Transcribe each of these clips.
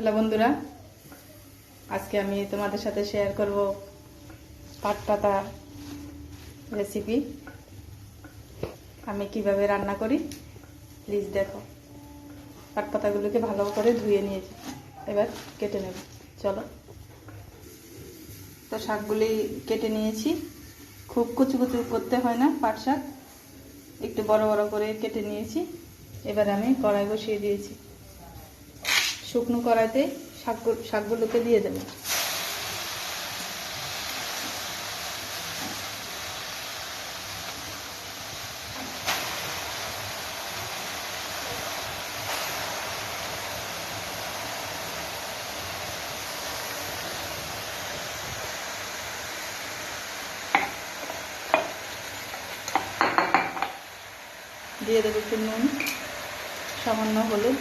Hello বন্ধুরা, আজকে আমি তোমাদের সাথে শেয়ার করব পাট পাতা রেসিপি আমি কীভাবে রান্না করি প্লিজ দেখো। পাট পাতাগুলোকে ভালো করে ধুয়ে নিয়েছি, এবার কেটে নেব, চলো। তো শাকগুলি কেটে নিয়েছি, খুব কুচু কুচু করতে হয় না পাট শাক, একটু বড় বড় করে কেটে নিয়েছি, এবার আমি কড়াই বসিয়ে দিয়েছি। শুকনো কড়াইতে শাক শাকগুলোকে দিয়ে দেবো। দিয়ে দেবো একটু নুন সামান্য হলুদ।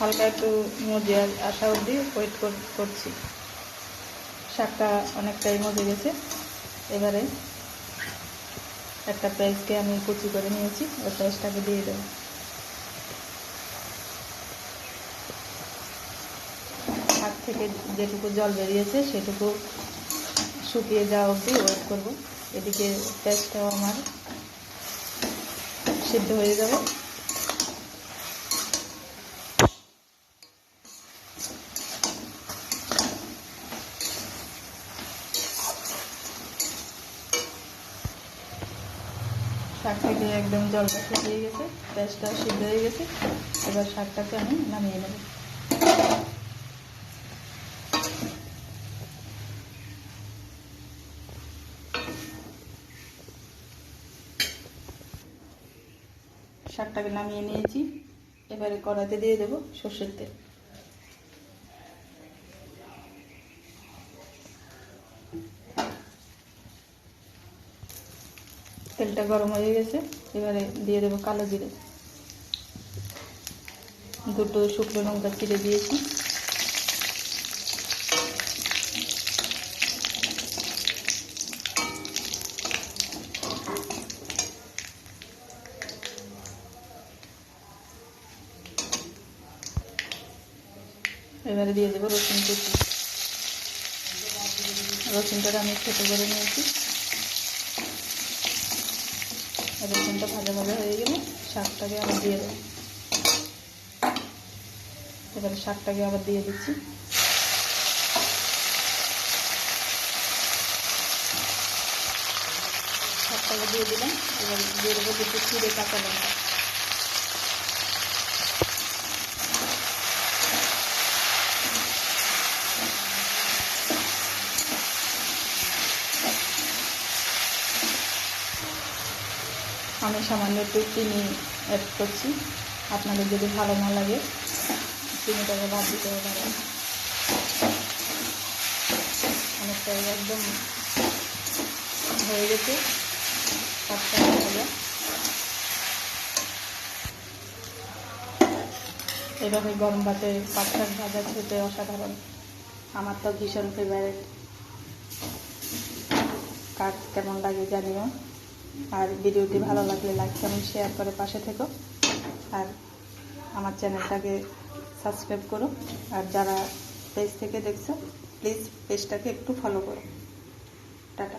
হালকা একটু মজে আসা অবধি ওয়েট করছি। শাকটা অনেকটাই মজে গেছে। এবারে একটা পেঁয়াজকে আমি কুচি করে নিয়েছি ওই পেঁয়াজটাকে দিয়ে দেবো। শাক থেকে যেটুকু জল বেরিয়েছে, সেটুকু শুকিয়ে যাওয়া অবধি ওয়েট করব। এদিকে পেঁয়াজটাও আমার সিদ্ধ হয়ে যাবে। শাক থেকে একদম জলটা শুকিয়ে গেছে পেঁয়াজটা সিদ্ধ হয়ে গেছে। এবার শাকটাকে আমি নামিয়ে নেব। শাকটাকে নামিয়ে নিয়েছি। এবারে কড়াতে দিয়ে দেবো সর্ষের তেল। তেলটা গরম হয়ে গেছে, এবারে দিয়ে দেবো কালো জিরে। দুটো শুকনো লঙ্কা চিড়ে দিয়েছি। এবারে দিয়ে দেবো রসুন কুচি। রসুনটা আমি ছোটো করে নিয়েছি। রসুনটা ভাজা ভাজা হয়ে গেলে শাকটাকে আবার দিয়ে দেবো। এবারে শাকটাকে আবার দিয়ে দিচ্ছি। শাকটাকে দিয়ে দিলাম। এবার দিয়ে দেবো দুটো চিড়ে কাঁচা লঙ্কা। আমি সামান্য একটু চিনি অ্যাড করছি। আপনাদের যদি ভালো না লাগে, চিনিটাকে বাদ দিতে পারেন অনেকটা একদম হয়ে গেছে। এভাবে গরম ভাতে পাঁচটা ভাজা খেতে অসাধারণ। আমার তো ভীষণ ফেভারিট কাজ কেমন লাগে জানিও। আর ভিডিওটি ভালো লাগলে লাইক কমেন্ট শেয়ার করে পাশে থেকো। আর আমার চ্যানেলটাকে সাবস্ক্রাইব করো। আর যারা পেজ থেকে দেখছ প্লিজ পেজটাকে একটু ফলো করো। টাটা।